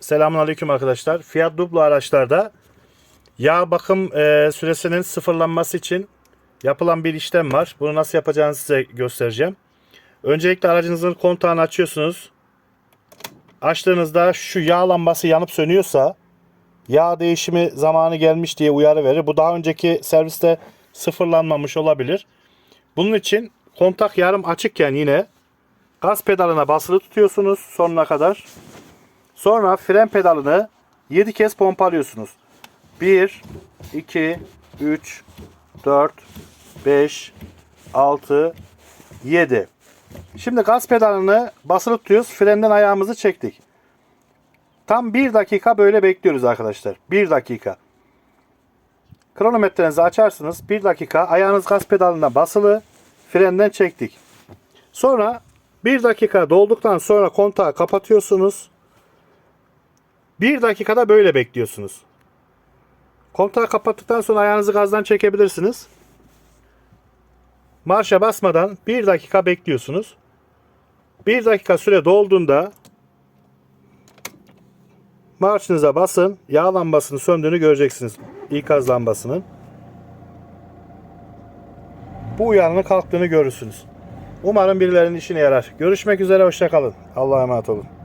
Selamünaleyküm arkadaşlar. Fiat Dublo araçlarda yağ bakım e, süresinin sıfırlanması için yapılan bir işlem var. Bunu nasıl yapacağınızı size göstereceğim. Öncelikle aracınızın kontağını açıyorsunuz. Açtığınızda şu yağ lambası yanıp sönüyorsa yağ değişimi zamanı gelmiş diye uyarı verir. Bu daha önceki serviste sıfırlanmamış olabilir. Bunun için kontak yarım açıkken yine gaz pedalına basılı tutuyorsunuz sonuna kadar. Sonra fren pedalını 7 kez pompalıyorsunuz. 1, 2, 3, 4, 5, 6, 7. Şimdi gaz pedalını basılı tutuyoruz. Frenden ayağımızı çektik. Tam 1 dakika böyle bekliyoruz arkadaşlar. 1 dakika. Kronometrenizi açarsınız. 1 dakika ayağınız gaz pedalına basılı. Frenden çektik. Sonra 1 dakika dolduktan sonra kontağı kapatıyorsunuz. Bir dakikada böyle bekliyorsunuz. Kontağı kapattıktan sonra ayağınızı gazdan çekebilirsiniz. Marşa basmadan bir dakika bekliyorsunuz. Bir dakika süre dolduğunda marşınıza basın. Yağ lambasının söndüğünü göreceksiniz. İkaz lambasının. Bu uyarının kalktığını görürsünüz. Umarım birilerinin işine yarar. Görüşmek üzere, hoşçakalın. Allah'a emanet olun.